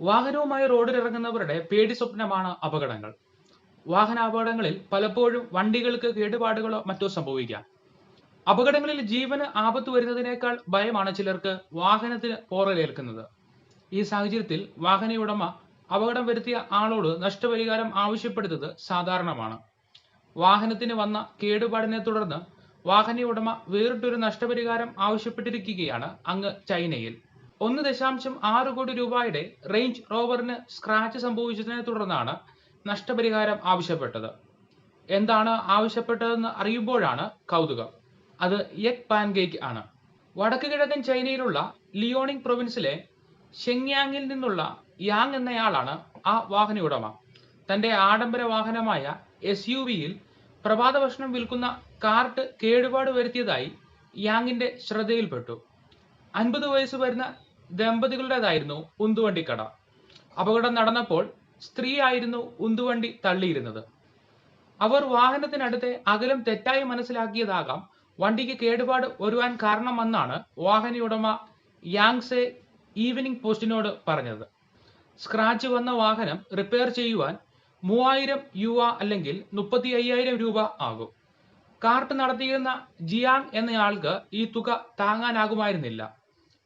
വാഹനവുമായി റോഡിലിറങ്ങുന്നവരുടെ പേടി സ്വപ്നമാണ് അപകടങ്ങൾ. വാഹനാപകടങ്ങളിൽ പലപ്പോഴും വണ്ടികൾക്ക് കേടുപാടുകളോ മറ്റോ സംഭവിക്കാം. അപകടങ്ങളിൽ ജീവന് ആപത്ത് വരുന്നതിനേക്കാൾ ഭയമാണ് ചിലർക്ക് വാഹനത്തിന് പോറലേൽക്കുന്നത്. ഈ സാഹചര്യത്തിൽ വാഹനയുടമ അപകടം വരുത്തിയ ആളോട് നഷ്ടപരിഹാരം ആവശ്യപ്പെടുന്നത് സാധാരണമാണ്. വാഹനത്തിന് വന്ന കേടുപാടിനെ തുടർന്ന് വാഹനയുടമ വേറിട്ടൊരു നഷ്ടപരിഹാരം ആവശ്യപ്പെട്ടിരിക്കുകയാണ് അങ്ങ് ചൈനയിൽ. ഒന്ന് ദശാംശം ആറ് കോടി രൂപയുടെ റേഞ്ച് റോവറിന് സ്ക്രാച്ച് സംഭവിച്ചതിനെ തുടർന്നാണ് നഷ്ടപരിഹാരം ആവശ്യപ്പെട്ടത്. എന്താണ് ആവശ്യപ്പെട്ടതെന്ന് അറിയുമ്പോഴാണ് കൗതുകം. അത് യെക് പാൻഗേക്ക് ആണ്. വടക്ക് കിഴക്കൻ ചൈനയിലുള്ള ലിയോണിംഗ് പ്രൊവിൻസിലെ ഷെങ്യാങ്ങിൽ നിന്നുള്ള യാങ് എന്നയാളാണ് ആ വാഹന ഉടമ. തന്റെ ആഡംബര വാഹനമായ എസ് യു വിയിൽ പ്രഭാത ഭക്ഷണം വിൽക്കുന്ന കാർട്ട് കേടുപാട് വരുത്തിയതായി യാങ്ങിന്റെ ശ്രദ്ധയിൽപ്പെട്ടു. അൻപത് വയസ്സ് വരുന്ന ദമ്പതികളുടേതായിരുന്നു ഉന്തുവണ്ടി കട അപകടം നടന്നപ്പോൾ സ്ത്രീ ആയിരുന്നു ഉന്തുവണ്ടി തള്ളിയിരുന്നത്. അവർ വാഹനത്തിനടുത്തെ അകലം തെറ്റായി മനസ്സിലാക്കിയതാകാം വണ്ടിക്ക് കേടുപാട് വരുവാൻ കാരണമെന്നാണ് വാഹന ഉടമ യാങ്സെ ഈവനിംഗ് പോസ്റ്റിനോട് പറഞ്ഞത്. സ്ക്രാച്ച് വന്ന വാഹനം റിപ്പയർ ചെയ്യുവാൻ മൂവായിരം യുവ അല്ലെങ്കിൽ മുപ്പത്തി അയ്യായിരം രൂപ ആകും. കാർട്ട് നടത്തിയിരുന്ന ജിയാങ് എന്നയാൾക്ക് ഈ തുക താങ്ങാനാകുമായിരുന്നില്ല.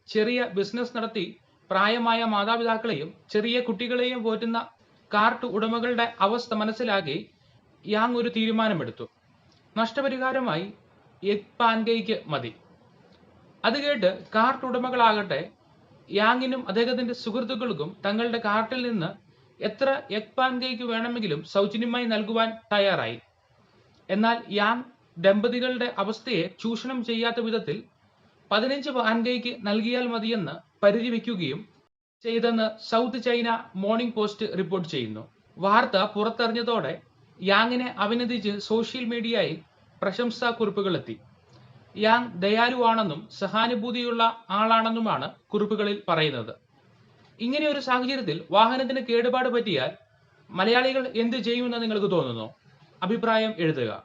ചെറിയ ബിസിനസ് നടത്തി പ്രായമായ മാതാപിതാക്കളെയും ചെറിയ കുട്ടികളെയും പോറ്റുന്ന കാർട്ട് ഉടമകളുടെ അവസ്ഥ മനസ്സിലാക്കി യാങ് ഒരു തീരുമാനമെടുത്തു. നഷ്ടപരിഹാരമായി എഗ് പാൻകേക്ക് മതി. അത് കേട്ട് കാർട്ട് ഉടമകളാകട്ടെ യാങ്ങിനും അദ്ദേഹത്തിന്റെ സുഹൃത്തുക്കൾക്കും തങ്ങളുടെ കാർട്ടിൽ നിന്ന് എത്ര എഗ് പാൻകേക്ക് വേണമെങ്കിലും സൗജന്യമായി നൽകുവാൻ തയ്യാറായി. എന്നാൽ യാങ് ദമ്പതികളുടെ അവസ്ഥയെ ചൂഷണം ചെയ്യാത്ത വിധത്തിൽ പതിനഞ്ച് പാൻഡേക്ക് നൽകിയാൽ മതിയെന്ന് പരിധി വയ്ക്കുകയും ചെയ്തെന്ന് south China morning post report ചെയ്യുന്നു. വാർത്ത പുറത്തറിഞ്ഞതോടെ യാങ്ങിനെ അഭിനന്ദിച്ച് സോഷ്യൽ മീഡിയയിൽ പ്രശംസാ കുറിപ്പുകളെത്തി യാങ് ദയാലുവാണെന്നും സഹാനുഭൂതിയുള്ള ആളാണെന്നുമാണ് കുറിപ്പുകളിൽ പറയുന്നത്. ഇങ്ങനെ ഒരു സാഹചര്യത്തിൽ വാഹനത്തിന് കേടുപാട് പറ്റിയാൽ മലയാളികൾ എന്ത് ചെയ്യുമെന്ന് നിങ്ങൾക്ക് തോന്നുന്നു? അഭിപ്രായം എഴുതുക.